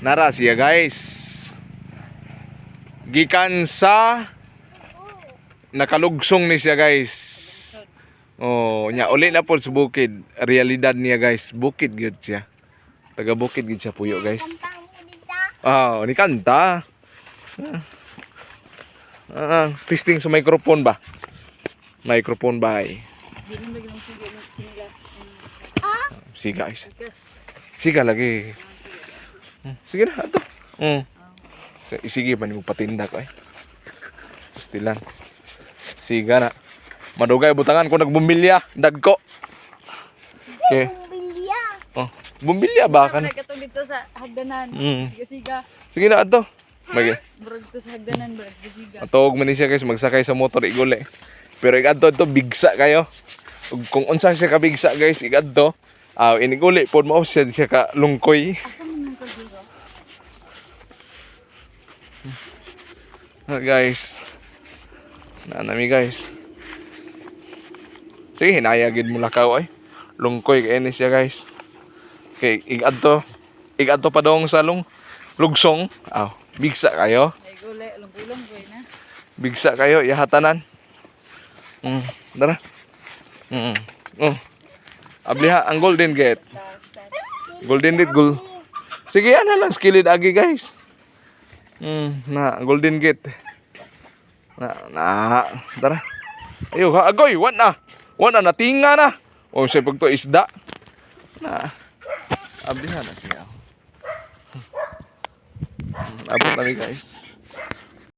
Nara siya guys. Gikan sa nakalugsong ni siya guys. Oh, nya uli na po sa bukid. Realidad niya guys, bukid gyud siya. Taga bukid gyud siya puyo guys. Ah, ni kanta. Ah, ah, testing sa microphone ba? Microphone ba. Ah, Siga guys. Siga lagi. Sige na, ato. Mm. Sige pa ni mo patinda ko eh. Pastilan. Siga na. Madugay butangan ko nagbumbilya, dagko. Okay. bumbilya. Oh, bumbilya ba kan? To dito sa hagdanan. Mm. Siga-siga. Sige na ato. Magi. Bro dito sa hagdanan bro. Siga. Atog man ni siya guys magsakay sa motor igule. Pero igadto to bigsa kayo. Ug kung unsa siya ka bigsa guys igadto. Ah, iniguli pod mo siya siya ka lungkoy. Asa Ah, guys. Na nami guys. Sige, hinayagid mo lakaw ay. Lungkoy kay ni siya guys. Okay, igadto. Igadto pa dong sa lung lugsong. Aw, bigsa kayo. Bigsa kayo, yahatanan. Mm, dara. Mm. Oh. Abliha ang golden gate. Golden gate gul. Sige, ano lang skilled agi guys. Mm, na golden gate. Na na dara. Ayo agoy, wan na. Wan na natinga na. O say pagto isda. Na. Abliha na siya. Hmm, Abot na guys.